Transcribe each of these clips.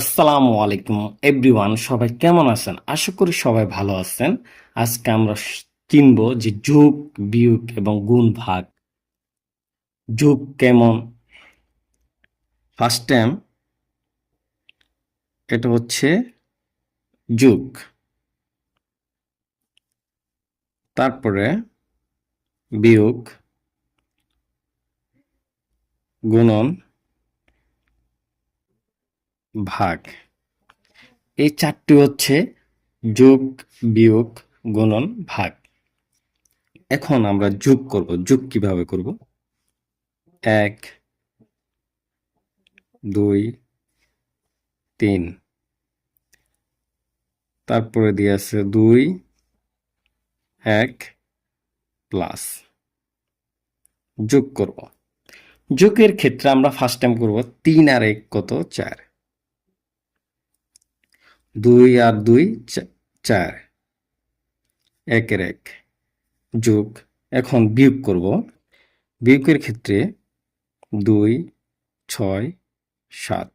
আসসালামু আলাইকুম, এভরিওয়ান, সবাই কেমন আছেন? আশা করি সবাই ভালো আছেন। আজকে আমরা চিনব যে যোগ, বিয়োগ এবং গুণ ভাগ যোগ কেমন? ফার্স্ট টাইম এটা হচ্ছে যোগ। তারপরে বিয়োগ, গুণন ভাগ। এই চারটি হচ্ছে যোগ, বিয়োগ, গুণন, ভাগ। এখন আমরা যোগ করব। যোগ কীভাবে করব? এক, দুই, তিন। তারপরে দিয়ে আছে দুই, এক প্লাস। যোগ করব। যোগের ক্ষেত্রে আমরা ফার্স্ট টাইম করব তিন আর এক কত চার। দুই আর দুই চার। একের এক যোগ, এখন বিয়োগ করব। বিয়োগের ক্ষেত্রে দুই, ছয়, সাত।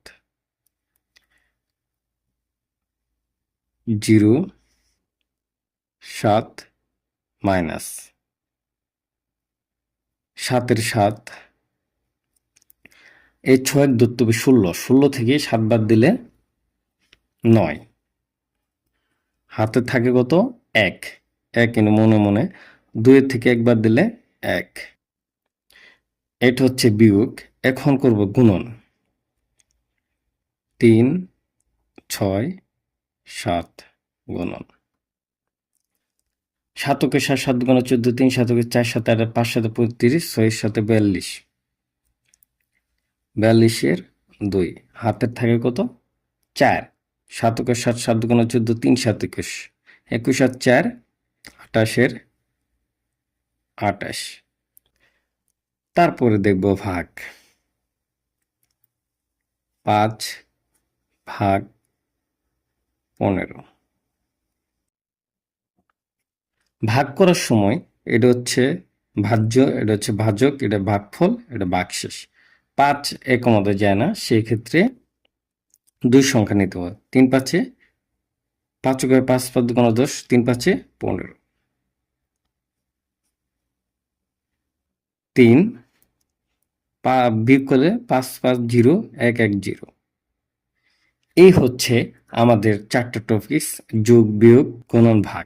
জিরো, সাত মাইনাস। সাতের সাত এই ছয়ের দত্তবে ষোলো। ষোলো থেকে সাত বাদ দিলে নয়। হাতে থাকে কত? এক। এক মনে মনে দুইয়ের থেকে একবার দিলে এক। এটা হচ্ছে বিয়োগ। এখন করব গুণন। তিন, ছয়, সাত গুণন। সাতকে সাত সাত গুণ চোদ্দ তিন, সাতকে চার, সাত, আট, পাঁচ সাথে পঁয়ত্রিশ ছয়ের সাথে বিয়াল্লিশ। বিয়াল্লিশের দুই। হাতের থাকে কত? চার। সাতকের সাত সাত গুণ চোদ্দ তিন সাত একুশ একুশ আর চার আটাশের আটাশ তারপরে দেখব ভাগ। পাঁচ ভাগ পনেরো। ভাগ করার সময় এটা হচ্ছে ভাজ্য, এটা হচ্ছে ভাজক, এটা ভাগফল, এটা ভাগশেষ পাঁচ একম মধ্যে যায় না সেই ক্ষেত্রে দুই সংখ্যা নিতে হয়। তিন পাঁচে পাঁচ করে পাঁচ পাঁচ দুগুণ দশ, তিন পাঁচে পনেরো। তিন পা বিয়োগ করলে পাঁচ পাঁচ জিরো, এক এক জিরো। এই হচ্ছে আমাদের চারটা টপিক্স যোগ বিয়োগ, গুণন ভাগ।